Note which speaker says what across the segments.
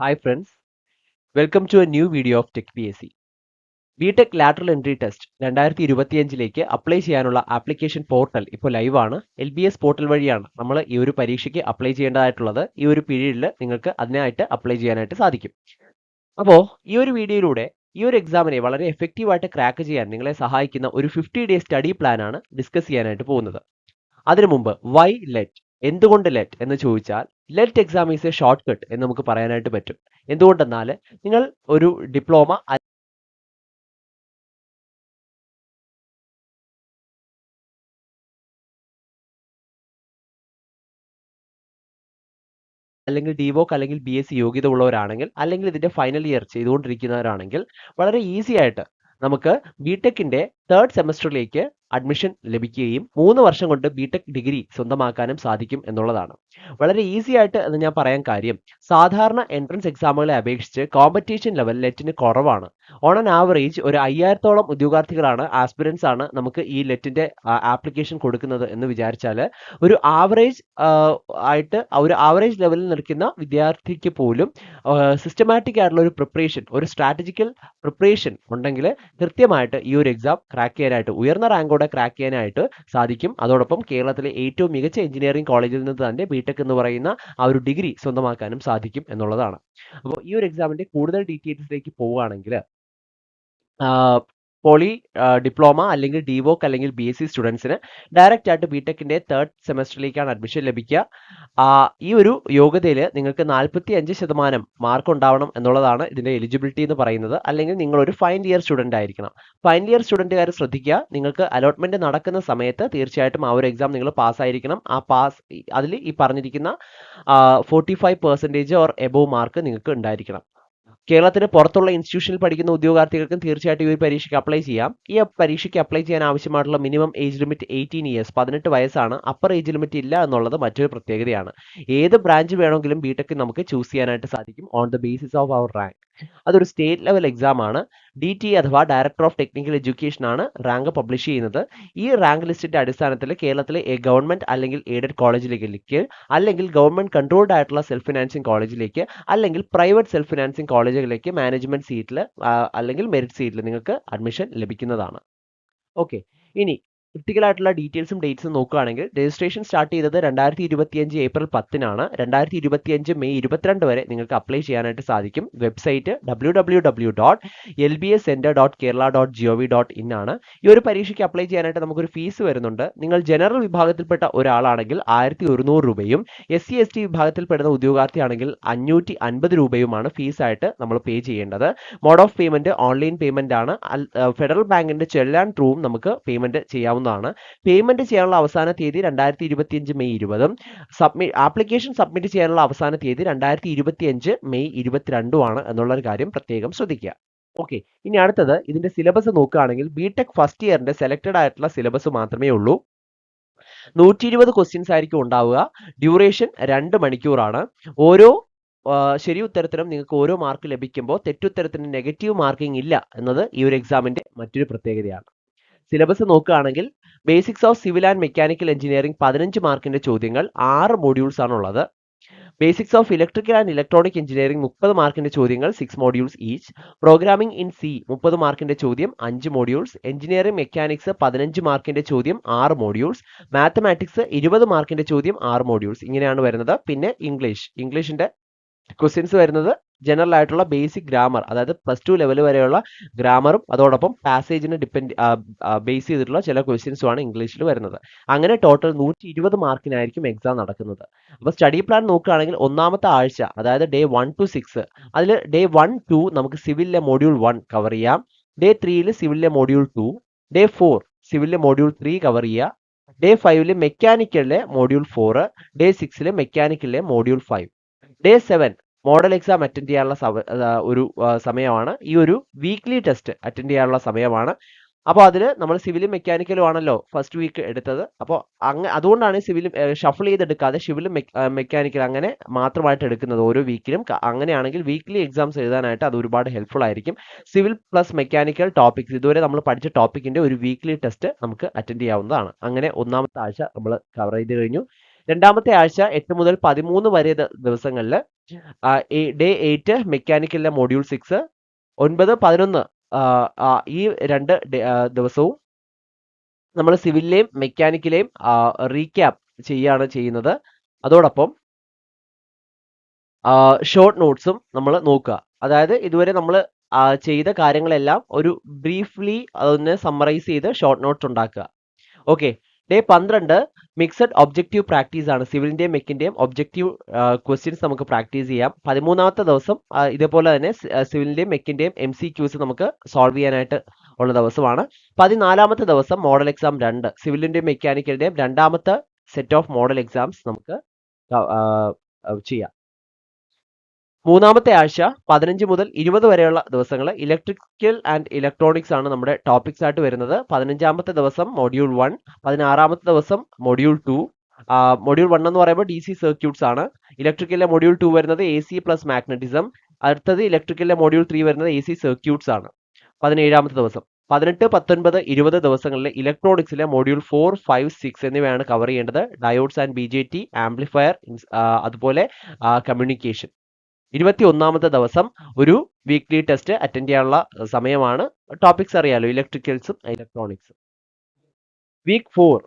Speaker 1: Hi friends, welcome to a new video of Tech PSC. BTech lateral entry test രണ്ടായിരത്തി ഇരുപത്തിയഞ്ചിലേക്ക് apply ചെയ്യാനുള്ള application portal ഇപ്പോൾ live ആണ്. L B S portal വഴിയാണ് നമ്മൾ ഈ ഒരു പരീക്ഷയ്ക്ക് അപ്ലൈ ചെയ്യേണ്ടതായിട്ടുള്ളത്. ഈ ഒരു പീരീഡിൽ നിങ്ങൾക്ക് അതിനായിട്ട് അപ്ലൈ ചെയ്യാനായിട്ട് സാധിക്കും. അപ്പോൾ ഈ ഒരു വീഡിയോയിലൂടെ ഈ ഒരു എക്സാമിനെ വളരെ എഫക്റ്റീവായിട്ട് ക്രാക്ക് ചെയ്യാൻ നിങ്ങളെ സഹായിക്കുന്ന ഒരു ഫിഫ്റ്റി ഡേ സ്റ്റഡി പ്ലാൻ ആണ് ഡിസ്കസ് ചെയ്യാനായിട്ട് പോകുന്നത്. അതിനു മുമ്പ് വൈ ലെറ്റ് എന്തുകൊണ്ട് ലെറ്റ് എന്ന് ചോദിച്ചാൽ LET exam is a short cut എന്ന് നമുക്ക് പറയാനായിട്ട് പറ്റും. എന്തുകൊണ്ടെന്നാൽ നിങ്ങൾ ഒരു ഡിപ്ലോമ അല്ലെങ്കിൽ ഡിവോക്ക് അല്ലെങ്കിൽ ബി എസ് സി യോഗ്യത ഉള്ളവരാണെങ്കിൽ അല്ലെങ്കിൽ ഇതിന്റെ ഫൈനൽ ഇയർ ചെയ്തുകൊണ്ടിരിക്കുന്നവരാണെങ്കിൽ വളരെ ഈസി ആയിട്ട് നമുക്ക് ബിടെക്കിന്റെ തേർഡ് സെമസ്റ്ററിലേക്ക് അഡ്മിഷൻ ലഭിക്കുകയും മൂന്ന് വർഷം കൊണ്ട് ബിടെക് ഡിഗ്രി സ്വന്തമാക്കാനും സാധിക്കും എന്നുള്ളതാണ്. വളരെ ഈസി ആയിട്ട് എന്ന് ഞാൻ പറയാൻ കാര്യം സാധാരണ എൻട്രൻസ് എക്സാമുകളെ അപേക്ഷിച്ച് കോമ്പറ്റീഷൻ ലെവൽ ലെറ്റിന് കുറവാണ്. ഓൺ ആൻ ആവറേജ് ഒരു അയ്യായിരത്തോളം ഉദ്യോഗാർത്ഥികളാണ് ആസ്പിരൻസ് ആണ് നമുക്ക് ഈ ലെറ്റിന്റെ ആപ്ലിക്കേഷൻ കൊടുക്കുന്നത് എന്ന് വിചാരിച്ചാൽ ഒരു ആവറേജ് ആയിട്ട് ഒരു ആവറേജ് ലെവലിൽ നിൽക്കുന്ന വിദ്യാർത്ഥിക്ക് പോലും സിസ്റ്റമാറ്റിക് ആയിട്ടുള്ള ഒരു പ്രിപ്പറേഷൻ ഒരു സ്ട്രാറ്റജിക്കൽ പ്രിപ്പറേഷൻ ഉണ്ടെങ്കിൽ കൃത്യമായിട്ട് ഈ ഒരു എക്സാം ക്രാക്ക് ചെയ്യാനായിട്ട് ഉയർന്ന റാങ്കോടെ ക്രാക്ക് ചെയ്യാനായിട്ട് സാധിക്കും. അതോടൊപ്പം കേരളത്തിലെ ഏറ്റവും മികച്ച എഞ്ചിനീയറിംഗ് കോളേജിൽ നിന്ന് തന്നെ ബിടെക് എന്ന് പറയുന്ന ആ ഒരു ഡിഗ്രി സ്വന്തമാക്കാനും സാധിക്കും എന്നുള്ളതാണ്. അപ്പോൾ ഈ ഒരു എക്സാമിന്റെ കൂടുതൽ ഡീറ്റെയിൽസിലേക്ക് പോവുകയാണെങ്കിൽ പോളി ഡിപ്ലോമ അല്ലെങ്കിൽ ഡിവോക്ക് അല്ലെങ്കിൽ ബി എസ് സി സ്റ്റുഡൻസിന് ഡയറക്റ്റ് ആയിട്ട് ബിടെക്കിന്റെ തേർഡ് സെമസ്റ്ററിലേക്കാണ് അഡ്മിഷൻ ലഭിക്കുക. ഈ ഒരു യോഗ്യതയിൽ നിങ്ങൾക്ക് നാൽപ്പത്തി അഞ്ച് ശതമാനം മാർക്ക് ഉണ്ടാവണം എന്നുള്ളതാണ് ഇതിന്റെ എലിജിബിലിറ്റി എന്ന് പറയുന്നത്. അല്ലെങ്കിൽ നിങ്ങൾ ഒരു ഫൈനൽ ഇയർ സ്റ്റുഡന്റ് ആയിരിക്കണം. ഫൈനൽ ഇയർ സ്റ്റുഡന്റുകാർ ശ്രദ്ധിക്കുക. നിങ്ങൾക്ക് അലോട്ട്മെന്റ് നടക്കുന്ന സമയത്ത് തീർച്ചയായിട്ടും ആ ഒരു എക്സാം നിങ്ങൾ പാസ്സായിരിക്കണം ആ പാസ് അതിൽ ഈ പറഞ്ഞിരിക്കുന്ന forty five percentage or above mark നിങ്ങൾക്ക് ഉണ്ടായിരിക്കണം. കേരളത്തിന് പുറത്തുള്ള ഇൻസ്റ്റിറ്റ്യൂഷനിൽ പഠിക്കുന്ന ഉദ്യോഗാർത്ഥികൾക്കും തീർച്ചയായിട്ടും ഈ ഒരു പരീക്ഷയ്ക്ക് അപ്ലൈ ചെയ്യാം. ഈ പരീക്ഷയ്ക്ക് അപ്ലൈ ചെയ്യാൻ ആവശ്യമായിട്ടുള്ള minimum age limit eighteen years പതിനെട്ട് വയസ്സാണ്. അപ്പർ ഏജ് ലിമിറ്റ് ഇല്ല എന്നുള്ളത് മറ്റൊരു പ്രത്യേകതയാണ്. ഏത് ബ്രാഞ്ച് വേണമെങ്കിലും ബിടെക് നമുക്ക് ചൂസ് ചെയ്യാനായിട്ട് സാധിക്കും. On the basis of our rank അതൊരു സ്റ്റേറ്റ് ലെവൽ എക്സാം ആണ്. ഡി ടി അഥവാ ഡയറക്ടർ ഓഫ് ടെക്നിക്കൽ എഡ്യൂക്കേഷൻ ആണ് റാങ്ക് പബ്ലിഷ് ചെയ്യുന്നത്. ഈ റാങ്ക് ലിസ്റ്റിന്റെ അടിസ്ഥാനത്തിൽ കേരളത്തിലെ ഗവൺമെന്റ് അല്ലെങ്കിൽ എയ്ഡഡ് കോളേജിലേക്ക് അല്ലെങ്കിൽ ഗവൺമെന്റ് കൺട്രോൾഡ് ആയിട്ടുള്ള സെൽഫ് ഫിനാൻസിങ് കോളേജിലേക്ക് അല്ലെങ്കിൽ പ്രൈവറ്റ് സെൽഫ് ഫിനാൻസിങ് കോളേജുകളിലേക്ക് മാനേജ്മെന്റ് സീറ്റിൽ അല്ലെങ്കിൽ മെറിറ്റ് സീറ്റിൽ നിങ്ങൾക്ക് അഡ്മിഷൻ ലഭിക്കുന്നതാണ്. ഓക്കെ ഇനി ക്രിട്ടിക്കൽ ആയിട്ടുള്ള ഡീറ്റെയിൽസും ഡേറ്റ്സും നോക്കുകയാണെങ്കിൽ രജിസ്ട്രേഷൻ സ്റ്റാർട്ട് ചെയ്തത് രണ്ടായിരത്തി ഇരുപത്തിയഞ്ച് ഏപ്രിൽ പത്തിനാണ്. രണ്ടായിരത്തി ഇരുപത്തിയഞ്ച് മെയ് ഇരുപത്തിരണ്ട് വരെ നിങ്ങൾക്ക് അപ്ലൈ ചെയ്യാനായിട്ട് സാധിക്കും. Website W W W dot L B S centre dot Kerala dot G O V dot in ആണ്. ഈ ഒരു പരീക്ഷയ്ക്ക് അപ്ലൈ ചെയ്യാനായിട്ട് നമുക്കൊരു ഫീസ് വരുന്നുണ്ട്. നിങ്ങൾ ജനറൽ വിഭാഗത്തിൽപ്പെട്ട ഒരാളാണെങ്കിൽ ആയിരത്തി ഒരുന്നൂറ് രൂപയും എസ് സി എസ് ടി വിഭാഗത്തിൽപ്പെടുന്ന ഉദ്യോഗാർത്ഥിയാണെങ്കിൽ അഞ്ഞൂറ്റി അൻപത് രൂപയുമാണ് ഫീസായിട്ട് നമ്മൾ പേ ചെയ്യേണ്ടത്. Mode of payment online payment ആണ്. ഫെഡറൽ ബാങ്കിന്റെ ചെല്ലാൻ ത്രൂവും നമുക്ക് പേയ്മെന്റ് ചെയ്യാവുന്ന ചെയ്യാവുന്നതാണ് പേയ്മെന്റ് ചെയ്യാനുള്ള അവസാന തീയതി രണ്ടായിരത്തി ഇരുപത്തിയഞ്ച് മെയ് ഇരുപതും. സബ്മിറ്റ് ആപ്ലിക്കേഷൻ സബ്മിറ്റ് ചെയ്യാനുള്ള അവസാന തീയതി രണ്ടായിരത്തി ഇരുപത്തിയഞ്ച് മെയ് ഇരുപത്തിരണ്ടുമാണ് എന്നുള്ള ഒരു കാര്യം പ്രത്യേകം ശ്രദ്ധിക്കുക. ഓക്കെ ഇനി അടുത്തത് ഇതിന്റെ സിലബസ് നോക്കുകയാണെങ്കിൽ ബിടെക് ഫസ്റ്റ് ഇയറിന്റെ സെലക്ടഡ് ആയിട്ടുള്ള സിലബസ് മാത്രമേ ഉള്ളൂ. നൂറ്റി ഇരുപത് ക്വസ്റ്റ്യൻസ് ആയിരിക്കും ഉണ്ടാവുക. ഡ്യൂറേഷൻ രണ്ട് മണിക്കൂറാണ്. ഓരോ ശരി ഉത്തരത്തിനും നിങ്ങൾക്ക് ഓരോ മാർക്ക് ലഭിക്കുമ്പോൾ തെറ്റുത്തരത്തിന് നെഗറ്റീവ് മാർക്കിംഗ് ഇല്ല എന്നത് ഈ ഒരു എക്സാമിന്റെ മറ്റൊരു പ്രത്യേകതയാണ്. സിലബസ് നോക്കുകയാണെങ്കിൽ basics of civil and mechanical engineering പതിനഞ്ച് മാർക്കിന്റെ ചോദ്യങ്ങൾ ആറ് മോഡ്യൂൾസ് ആണുള്ളത് basics of electrical and electronic engineering മുപ്പത് മാർക്കിന്റെ ചോദ്യങ്ങൾ six modules each programming in C മുപ്പത് മാർക്കിന്റെ ചോദ്യം അഞ്ച് മോഡ്യൂൾസ് എഞ്ചിനീയറിംഗ് മെക്കാനിക്സ് പതിനഞ്ച് മാർക്കിന്റെ ചോദ്യം ആറ് മോഡ്യൂൾസ് മാത്തമാറ്റിക്സ് ഇരുപത് മാർക്കിന്റെ ചോദ്യം ആറ് മോഡ്യൂൾസ് ഇങ്ങനെയാണ് വരുന്നത്. പിന്നെ ഇംഗ്ലീഷ്. ഇംഗ്ലീഷിന്റെ ക്വസ്റ്റ്യൻസ് വരുന്നത് ജനറൽ ആയിട്ടുള്ള ബേസിക് ഗ്രാമർ അതായത് പ്ലസ് ടു ലെവൽ വരെയുള്ള ഗ്രാമറും അതോടൊപ്പം പാസേജിനെ ഡിപ്പെൻഡ് ബേസ് ചെയ്തിട്ടുള്ള ചില ക്വസ്റ്റ്യൻസും ആണ് ഇംഗ്ലീഷിൽ വരുന്നത്. അങ്ങനെ ടോട്ടൽ നൂറ്റി ഇരുപത് മാർക്കിനായിരിക്കും എക്സാം നടക്കുന്നത്. അപ്പോൾ സ്റ്റഡി പ്ലാൻ നോക്കുകയാണെങ്കിൽ ഒന്നാമത്തെ ആഴ്ച അതായത് ഡേ വൺ ടു സിക്സ് അതിൽ ഡേ വൺ ടു നമുക്ക് സിവിലിലെ മോഡ്യൂൾ വൺ കവർ ചെയ്യാം. ഡേ ത്രീയിൽ സിവിലിലെ മോഡ്യൂൾ ടു ഡേ ഫോർ സിവിലിലെ മോഡ്യൂൾ ത്രീ കവർ ചെയ്യുക. ഡേ ഫൈവിൽ മെക്കാനിക്കലിലെ മോഡ്യൂൾ ഫോർ ഡേ സിക്സിലെ മെക്കാനിക്കലിലെ module five day seven model exam attend ചെയ്യാനുള്ള ഒരു സമയമാണ്. ഈ ഒരു വീക്ക്ലി ടെസ്റ്റ് അറ്റൻഡ് ചെയ്യാനുള്ള സമയമാണ്. അപ്പോൾ അതിൽ നമ്മൾ സിവിലും മെക്കാനിക്കലും ആണല്ലോ ഫസ്റ്റ് വീക്ക് എടുത്തത്. അപ്പോൾ അങ്ങ് അതുകൊണ്ടാണ് സിവിലും ഷഫിൾ ചെയ്തെടുക്കാതെ സിവിലും മെക്കാനിക്കൽ അങ്ങനെ മാത്രമായിട്ട് എടുക്കുന്നത് ഓരോ വീക്കിലും അങ്ങനെയാണെങ്കിൽ വീക്ക്ലി എക്സാംസ് എഴുതാനായിട്ട് അത് ഒരുപാട് ഹെൽപ്ഫുൾ ആയിരിക്കും. സിവിൽ പ്ലസ് മെക്കാനിക്കൽ ടോപ്പിക്സ് ഇതുവരെ നമ്മൾ പഠിച്ച ടോപ്പിക്കിന്റെ ഒരു വീക്ക്ലി ടെസ്റ്റ് നമുക്ക് അറ്റൻഡ് ചെയ്യാവുന്നതാണ്. അങ്ങനെ ഒന്നാമത്തെ ആഴ്ച നമ്മൾ കവർ ചെയ്ത് കഴിഞ്ഞു. രണ്ടാമത്തെ ആഴ്ച എട്ട് മുതൽ പതിമൂന്ന് വരെ ദിവസങ്ങളിൽ ഡേ എയ്റ്റ് മെക്കാനിക്കലിലെ മൊഡ്യൂൾ സിക്സ് ഒൻപത് പതിനൊന്ന് ഈ രണ്ട് ദിവസവും നമ്മൾ സിവിലിലെയും മെക്കാനിക്കലെയും റീക്യാപ്പ് ചെയ്യുകയാണ് ചെയ്യുന്നത്. അതോടൊപ്പം ഷോർട്ട് നോട്ട്സും നമ്മൾ നോക്കുക. അതായത് ഇതുവരെ നമ്മൾ ചെയ്ത കാര്യങ്ങളെല്ലാം ഒരു ബ്രീഫ്ലി അതൊന്ന് സമ്മറൈസ് ചെയ്ത് ഷോർട്ട് നോട്ട്സ് ഉണ്ടാക്കുക. ഓക്കെ ഡേ പന്ത്രണ്ട് മിക്സഡ് ഒബ്ജക്റ്റീവ് പ്രാക്ടീസ് ആണ്. സിവിലിന്റെയും മെക്കിന്റെയും ഒബ്ജക്റ്റീവ് ക്വസ്റ്റ്യൻസ് നമുക്ക് പ്രാക്ടീസ് ചെയ്യാം. പതിമൂന്നാമത്തെ ദിവസം ഇതേപോലെ തന്നെ സിവിലിന്റെയും മെക്കിന്റെയും എം സി ക്യൂസ് നമുക്ക് സോൾവ് ചെയ്യാനായിട്ട് ഉള്ള ദിവസമാണ്. പതിനാലാമത്തെ ദിവസം മോഡൽ എക്സാം രണ്ട്. സിവിലിന്റെയും മെക്കാനിക്കലിന്റെയും രണ്ടാമത്തെ സെറ്റ് ഓഫ് മോഡൽ എക്സാംസ് നമുക്ക് ചെയ്യാം. മൂന്നാമത്തെ ആഴ്ച പതിനഞ്ച് മുതൽ ഇരുപത് വരെയുള്ള ദിവസങ്ങൾ ഇലക്ട്രിക്കൽ ആൻഡ് ഇലക്ട്രോണിക്സ് ആണ് നമ്മുടെ ടോപ്പിക്സ് ആയിട്ട് വരുന്നത്. പതിനഞ്ചാമത്തെ ദിവസം മൊഡ്യൂൾ വൺ പതിനാറാമത്തെ ദിവസം മൊഡ്യൂൾ ടു മൊഡ്യൂൾ വൺ എന്ന് പറയുമ്പോൾ ഡി സി സർക്യൂട്ട്സ് ആണ്. ഇലക്ട്രിക്കലിലെ മൊഡ്യൂൾ ടു വരുന്നത് എ സി പ്ലസ് മാഗ്നറ്റിസം അടുത്തത് ഇലക്ട്രിക്കലിലെ മൊഡ്യൂൾ ത്രീ വരുന്നത് എ സി സർക്യൂട്ട്സ് ആണ്. പതിനേഴാമത്തെ ദിവസം. പതിനെട്ട് പത്തൊൻപത് ഇരുപത് ദിവസങ്ങളിലെ ഇലക്ട്രോണിക്സിലെ മൊഡ്യൂൾ ഫോർ ഫൈവ് സിക്സ് എന്നിവയാണ് കവർ ചെയ്യേണ്ടത്. Diodes and B J T amplifier അതുപോലെ കമ്മ്യൂണിക്കേഷൻ ഇരുപത്തി ഒന്നാമത്തെ ദിവസം ഒരു വീക്ക്ലി ടെസ്റ്റ് അറ്റൻഡ് ചെയ്യാനുള്ള സമയമാണ്. ടോപ്പിക്സ് അറിയാലോ ഇലക്ട്രിക്കൽസും ഇലക്ട്രോണിക്സും വീക്ക് ഫോർ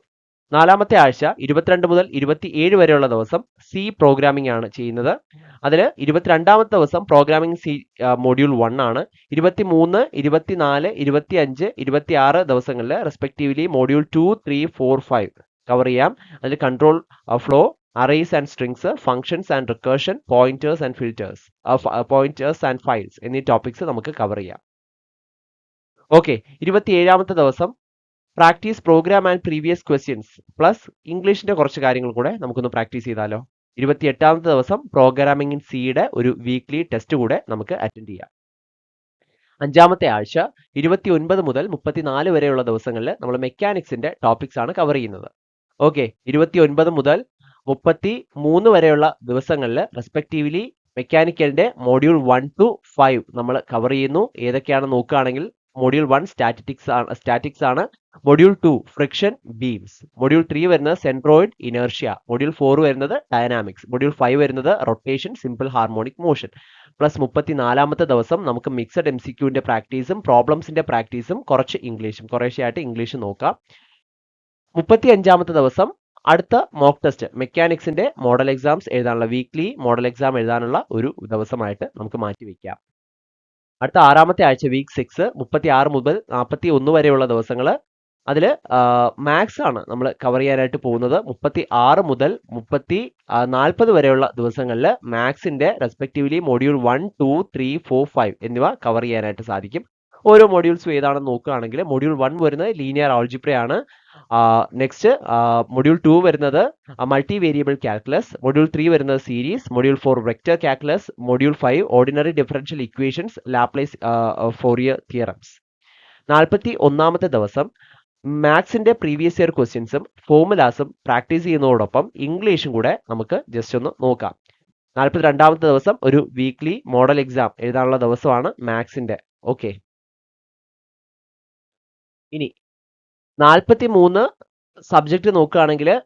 Speaker 1: നാലാമത്തെ ആഴ്ച ഇരുപത്തിരണ്ട് മുതൽ ഇരുപത്തി ഏഴ് വരെയുള്ള ദിവസം സി പ്രോഗ്രാമിംഗ് ആണ് ചെയ്യുന്നത്. അതിൽ ഇരുപത്തിരണ്ടാമത്തെ ദിവസം പ്രോഗ്രാമിംഗ് സി മൊഡ്യൂൾ വൺ ആണ്. ഇരുപത്തി മൂന്ന് ഇരുപത്തിനാല് ഇരുപത്തി അഞ്ച് ഇരുപത്തി ആറ് ദിവസങ്ങളിൽ respectively module two three four five cover ചെയ്യാം അതിൽ control flow arrays and strings functions and recursion pointers and filters pointers and files എന്നീ ടോപ്പിക്സ് നമുക്ക് കവർ ചെയ്യാം. ഓക്കെ ഇരുപത്തിയേഴാമത്തെ ദിവസം practice program and previous questions plus ഇംഗ്ലീഷിന്റെ കുറച്ച് കാര്യങ്ങൾ കൂടെ നമുക്കൊന്ന് പ്രാക്ടീസ് ചെയ്താലോ? ഇരുപത്തിയെട്ടാമത്തെ ദിവസം പ്രോഗ്രാമിംഗ് ഇൻ സിയുടെ ഒരു വീക്ക്ലി ടെസ്റ്റ് കൂടെ നമുക്ക് അറ്റൻഡ് ചെയ്യാം. അഞ്ചാമത്തെ ആഴ്ച ഇരുപത്തി ഒൻപത് മുതൽ മുപ്പത്തിനാല് വരെയുള്ള ദിവസങ്ങളിൽ നമ്മൾ മെക്കാനിക്സിന്റെ ടോപ്പിക്സ് ആണ് കവർ ചെയ്യുന്നത്. ഓക്കെ ഇരുപത്തി ഒൻപത് മുതൽ മുപ്പത്തി മൂന്ന് വരെയുള്ള ദിവസങ്ങളിൽ റെസ്പെക്റ്റീവ്ലി മെക്കാനിക്കലിന്റെ മോഡ്യൂൾ വൺ ടു ഫൈവ് നമ്മൾ കവർ ചെയ്യുന്നു. ഏതൊക്കെയാണ് നോക്കുകയാണെങ്കിൽ മോഡ്യൂൾ വൺ സ്റ്റാറ്റിക്സ് ആണ് സ്റ്റാറ്റിക്സ് ആണ്. Module two friction beams module three വരുന്നത് സെൻട്രോയിഡ് ഇനേർഷ്യ മൊഡ്യൂൾ ഫോർ വരുന്നത് ഡയനാമിക്സ് മൊഡ്യൂൾ ഫൈവ് വരുന്നത് rotation simple harmonic motion plus മുപ്പത്തി നാലാമത്തെ ദിവസം നമുക്ക് മിക്സഡ് എം സി ക്യൂവിന്റെ പ്രാക്ടീസും പ്രോബ്ലംസിന്റെ പ്രാക്ടീസും കുറച്ച് ഇംഗ്ലീഷും കുറേശ്ശെയായിട്ട് ഇംഗ്ലീഷ് നോക്കാം. മുപ്പത്തി അഞ്ചാമത്തെ ദിവസം അടുത്ത മോക്ക് ടെസ്റ്റ് മെക്കാനിക്സിന്റെ മോഡൽ എക്സാംസ് എഴുതാനുള്ള വീക്ക്ലി മോഡൽ എക്സാം എഴുതാനുള്ള ഒരു ദിവസമായിട്ട് നമുക്ക് മാറ്റി വെക്കാം. അടുത്ത ആറാമത്തെ ആഴ്ച വീക്ക് സിക്സ് മുപ്പത്തി ആറ് മുതൽ നാൽപ്പത്തി ഒന്ന് വരെയുള്ള ദിവസങ്ങൾ. അതിൽ മാത്സ് ആണ് നമ്മൾ കവർ ചെയ്യാനായിട്ട് പോകുന്നത്. മുപ്പത്തി ആറ് മുതൽ മുപ്പത്തി നാൽപ്പത് വരെയുള്ള ദിവസങ്ങളിൽ മാത്സിന്റെ respectively module one two three four five എന്നിവ കവർ ചെയ്യാനായിട്ട് സാധിക്കും. ഓരോ മൊഡ്യൂൾസും ഏതാണെന്ന് നോക്കുകയാണെങ്കിൽ മൊഡ്യൂൾ വൺ വരുന്നത് ലീനിയർ ആൾജിബ്രയാണ് നെക്സ്റ്റ് മൊഡ്യൂൾ ടു വരുന്നത് multi variable calculus module three വരുന്നത് series module four vector calculus module five ordinary differential equations Laplace Fourier theorems നാൽപ്പത്തി ഒന്നാമത്തെ ദിവസം മാത്സിന്റെ പ്രീവിയസ് ഇയർ ക്വസ്റ്റ്യൻസും ഫോമുലാസും പ്രാക്ടീസ് ചെയ്യുന്നതോടൊപ്പം ഇംഗ്ലീഷും കൂടെ നമുക്ക് ജസ്റ്റ് ഒന്ന് നോക്കാം. നാൽപ്പത്തി രണ്ടാമത്തെ ദിവസം ഒരു വീക്ക്ലി മോഡൽ എക്സാം എഴുതാനുള്ള ദിവസമാണ് മാത്സിന്റെ ഓക്കെ ഇനി നാൽപ്പത്തി മൂന്ന് സബ്ജക്റ്റ് നോക്കുകയാണെങ്കിൽ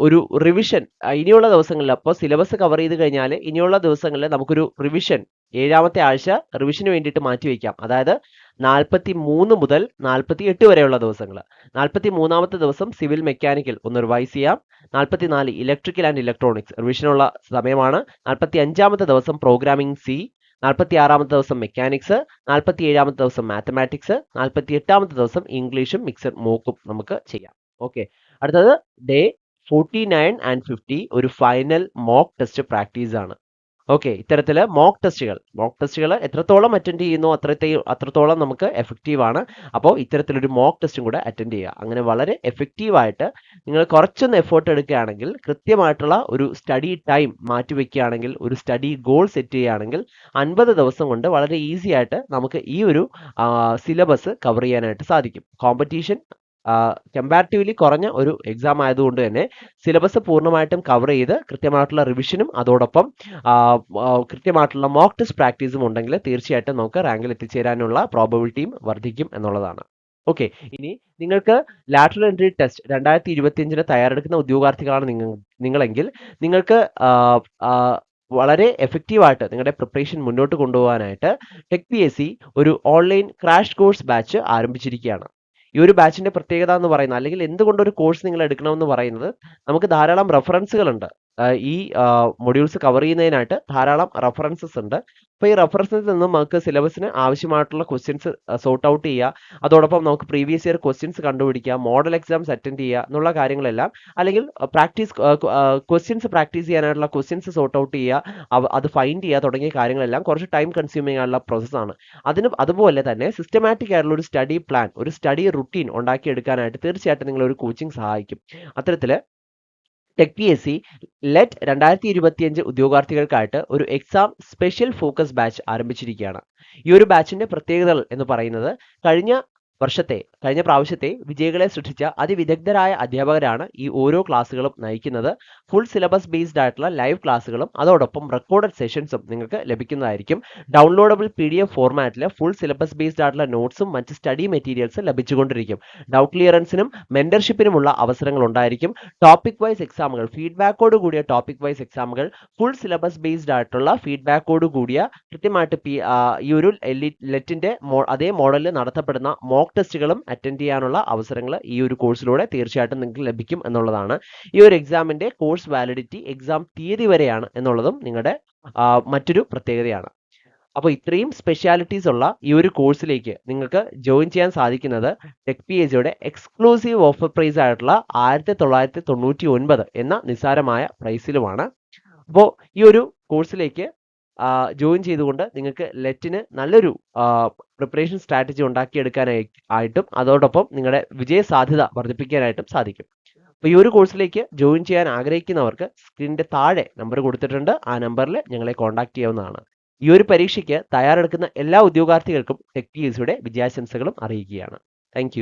Speaker 1: ഒരു റിവിഷൻ ഇനിയുള്ള ദിവസങ്ങളിൽ അപ്പോൾ സിലബസ് കവർ ചെയ്ത് കഴിഞ്ഞാൽ ഇനിയുള്ള ദിവസങ്ങളിൽ നമുക്കൊരു റിവിഷൻ ഏഴാമത്തെ ആഴ്ച റിവിഷന് വേണ്ടിയിട്ട് മാറ്റി വയ്ക്കാം. അതായത് നാൽപ്പത്തി മൂന്ന് മുതൽ നാൽപ്പത്തി എട്ട് വരെയുള്ള ദിവസങ്ങൾ. നാൽപ്പത്തി മൂന്നാമത്തെ ദിവസം സിവിൽ മെക്കാനിക്കൽ ഒന്ന് റിവൈസ് ചെയ്യാം. നാൽപ്പത്തി നാല് ഇലക്ട്രിക്കൽ ആൻഡ് ഇലക്ട്രോണിക്സ് റിവിഷനുള്ള സമയമാണ്. നാൽപ്പത്തി അഞ്ചാമത്തെ ദിവസം പ്രോഗ്രാമിംഗ് സി നാൽപ്പത്തി ആറാമത്തെ ദിവസം മെക്കാനിക്സ് നാൽപ്പത്തി ഏഴാമത്തെ ദിവസം മാത്തമാറ്റിക്സ് നാൽപ്പത്തി എട്ടാമത്തെ ദിവസം ഇംഗ്ലീഷും മിക്സഡ് മോക്കും നമുക്ക് ചെയ്യാം. ഓക്കെ അടുത്തത് day forty nine and fifty ഒരു ഫൈനൽ മോക്ക് ടെസ്റ്റ് പ്രാക്ടീസ് ആണ്. ഓക്കെ ഇത്തരത്തിൽ മോക്ക് ടെസ്റ്റുകൾ മോക്ക് ടെസ്റ്റുകൾ എത്രത്തോളം അറ്റൻഡ് ചെയ്യുന്നു അത്രത്തെ അത്രത്തോളം നമുക്ക് എഫക്റ്റീവ് ആണ്. അപ്പോൾ ഇത്തരത്തിലൊരു മോക്ക് ടെസ്റ്റും കൂടെ അറ്റൻഡ് ചെയ്യുക. അങ്ങനെ വളരെ എഫക്റ്റീവായിട്ട് നിങ്ങൾ കുറച്ചൊന്ന് എഫേർട്ട് എടുക്കുകയാണെങ്കിൽ കൃത്യമായിട്ടുള്ള ഒരു സ്റ്റഡി ടൈം മാറ്റി വെക്കുകയാണെങ്കിൽ ഒരു സ്റ്റഡി ഗോൾ സെറ്റ് ചെയ്യുകയാണെങ്കിൽ അൻപത് ദിവസം കൊണ്ട് വളരെ ഈസി ആയിട്ട് നമുക്ക് ഈ ഒരു സിലബസ് കവർ ചെയ്യാനായിട്ട് സാധിക്കും. കോമ്പറ്റീഷൻ കമ്പാരിറ്റീവ്ലി കുറഞ്ഞ ഒരു എക്സാം ആയതുകൊണ്ട് തന്നെ സിലബസ് പൂർണമായിട്ടും കവർ ചെയ്ത് കൃത്യമായിട്ടുള്ള റിവിഷനും അതോടൊപ്പം കൃത്യമായിട്ടുള്ള മോക്ക് ടെസ്റ്റ് പ്രാക്ടീസും ഉണ്ടെങ്കിൽ തീർച്ചയായിട്ടും നമുക്ക് റാങ്കിൽ എത്തിച്ചേരാനുള്ള പ്രോബബിലിറ്റിയും വർദ്ധിക്കും എന്നുള്ളതാണ്. ഓക്കെ ഇനി നിങ്ങൾക്ക് ലാറ്ററൽ എൻട്രി ടെസ്റ്റ് രണ്ടായിരത്തി ഇരുപത്തിയഞ്ചിന് തയ്യാറെടുക്കുന്ന ഉദ്യോഗാർത്ഥികളാണ് നിങ്ങൾ നിങ്ങളെങ്കിൽ നിങ്ങൾക്ക് വളരെ എഫക്റ്റീവായിട്ട് നിങ്ങളുടെ പ്രിപ്പറേഷൻ മുന്നോട്ട് കൊണ്ടുപോകാനായിട്ട് ടെക് പി എസ് സി ഒരു ഓൺലൈൻ ക്രാഷ് കോഴ്സ് ബാച്ച് ആരംഭിച്ചിരിക്കുകയാണ്. ഈ ഒരു ബാച്ചിന്റെ പ്രത്യേകത എന്ന് പറയുന്നത് അല്ലെങ്കിൽ എന്തുകൊണ്ട് ഒരു കോഴ്സ് നിങ്ങൾ എടുക്കണം എന്ന് പറയുന്നത് നമുക്ക് ധാരാളം റെഫറൻസുകളുണ്ട് ഈ മൊഡ്യൂൾസ് കവർ ചെയ്യുന്നതിനായിട്ട് ധാരാളം റെഫറൻസസ് ഉണ്ട്. അപ്പോൾ ഈ റെഫറൻസിൽ നിന്നും നമുക്ക് സിലബസിന് ആവശ്യമായിട്ടുള്ള ക്വസ്റ്റ്യൻസ് സോർട്ട് ഔട്ട് ചെയ്യുക അതോടൊപ്പം നമുക്ക് പ്രീവിയസ് ഇയർ ക്വസ്റ്റ്യൻസ് കണ്ടുപിടിക്കുക മോഡൽ എക്സാംസ് അറ്റൻഡ് ചെയ്യുക എന്നുള്ള കാര്യങ്ങളെല്ലാം. അല്ലെങ്കിൽ പ്രാക്ടീസ് ക്വസ്റ്റ്യൻസ് പ്രാക്ടീസ് ചെയ്യാനായിട്ടുള്ള ക്വസ്റ്റ്യൻസ് സോർട്ട് ഔട്ട് ചെയ്യുക അത് ഫൈൻഡ് ചെയ്യുക തുടങ്ങിയ കാര്യങ്ങളെല്ലാം കുറച്ച് ടൈം കൺസ്യൂമിംഗ് ആയിട്ടുള്ള പ്രോസസ്സാണ് അതിന് അതുപോലെ തന്നെ സിസ്റ്റമാറ്റിക് ആയിട്ടുള്ള ഒരു സ്റ്റഡി പ്ലാൻ ഒരു സ്റ്റഡി റുട്ടീൻ ഉണ്ടാക്കിയെടുക്കാനായിട്ട് തീർച്ചയായിട്ടും നിങ്ങളൊരു കോച്ചിങ് സഹായിക്കും. അത്തരത്തിൽ ടെക് പി എസ് സി ലെറ്റ് രണ്ടായിരത്തി ഇരുപത്തിയഞ്ച് ഉദ്യോഗാർത്ഥികൾക്കായിട്ട് ഒരു എക്സാം സ്പെഷ്യൽ ഫോക്കസ് ബാച്ച് ആരംഭിച്ചിരിക്കുകയാണ്. ഈ ഒരു ബാച്ചിന്റെ പ്രത്യേകതകൾ എന്ന് പറയുന്നത് കഴിഞ്ഞ വർഷത്തെ കഴിഞ്ഞ പ്രാവശ്യത്തെ വിജയികളെ സൃഷ്ടിച്ച അതിവിദഗ്ധരായ അധ്യാപകരാണ് ഈ ഓരോ ക്ലാസ്സുകളും നയിക്കുന്നത്. ഫുൾ സിലബസ് ബേസ്ഡ് ആയിട്ടുള്ള ലൈവ് ക്ലാസ്സുകളും അതോടൊപ്പം റെക്കോർഡഡ് സെഷൻസും നിങ്ങൾക്ക് ലഭിക്കുന്നതായിരിക്കും. ഡൗൺലോഡബിൾ പി ഡി എഫ് ഫോർമാറ്റിൽ ഫുൾ സിലബസ് ബേസ്ഡ് ആയിട്ടുള്ള നോട്ട്സും മറ്റ് സ്റ്റഡി മെറ്റീരിയൽസും ലഭിച്ചുകൊണ്ടിരിക്കും. ഡൗട്ട് ക്ലിയറൻസിനും മെന്റർഷിപ്പിനുമുള്ള അവസരങ്ങൾ ഉണ്ടായിരിക്കും. ടോപ്പിക് വൈസ് എക്സാമുകൾ ഫീഡ്ബാക്കോട് കൂടിയ ടോപ്പിക് വൈസ് എക്സാമുകൾ ഫുൾ സിലബസ് ബേസ്ഡ് ആയിട്ടുള്ള ഫീഡ്ബാക്കോട് കൂടിയ കൃത്യമായിട്ട് ഈ ഒരു ലെറ്റിന്റെ അതേ മോഡലിൽ നടത്തപ്പെടുന്ന മോക്ക് ടെസ്റ്റുകളും അറ്റൻഡ് ചെയ്യാനുള്ള അവസരങ്ങൾ ഈ ഒരു കോഴ്സിലൂടെ തീർച്ചയായിട്ടും നിങ്ങൾക്ക് ലഭിക്കും എന്നുള്ളതാണ്. ഈ ഒരു എക്സാമിന്റെ കോഴ്സ് വാലിഡിറ്റി എക്സാം തീയതി വരെയാണ് എന്നുള്ളതും നിങ്ങളുടെ മറ്റൊരു പ്രത്യേകതയാണ്. അപ്പോൾ ഇത്രയും സ്പെഷ്യാലിറ്റീസ് ഉള്ള ഈ ഒരു കോഴ്സിലേക്ക് നിങ്ങൾക്ക് ജോയിൻ ചെയ്യാൻ സാധിക്കുന്നത് Tech P H exclusive offer price ആയിട്ടുള്ള ആയിരത്തി തൊള്ളായിരത്തി തൊണ്ണൂറ്റി ഒൻപത് എന്ന നിസ്സാരമായ പ്രൈസിലുമാണ് അപ്പോൾ ഈ ഒരു കോഴ്സിലേക്ക് ജോയിൻ ചെയ്തുകൊണ്ട് നിങ്ങൾക്ക് ലെറ്റിന് നല്ലൊരു പ്രിപ്പറേഷൻ സ്ട്രാറ്റജി ഉണ്ടാക്കിയെടുക്കാനായി ആയിട്ടും അതോടൊപ്പം നിങ്ങളുടെ വിജയ സാധ്യത വർദ്ധിപ്പിക്കാനായിട്ടും സാധിക്കും. അപ്പോൾ ഈ ഒരു കോഴ്സിലേക്ക് ജോയിൻ ചെയ്യാൻ ആഗ്രഹിക്കുന്നവർക്ക് സ്ക്രീനിന്റെ താഴെ നമ്പർ കൊടുത്തിട്ടുണ്ട്. ആ നമ്പറിൽ ഞങ്ങളെ കോൺടാക്ട് ചെയ്യാവുന്നതാണ്. ഈ ഒരു പരീക്ഷയ്ക്ക് തയ്യാറെടുക്കുന്ന എല്ലാ ഉദ്യോഗാർത്ഥികൾക്കും ടെക് ടി വിജയാശംസകളും അറിയിക്കുകയാണ്. താങ്ക്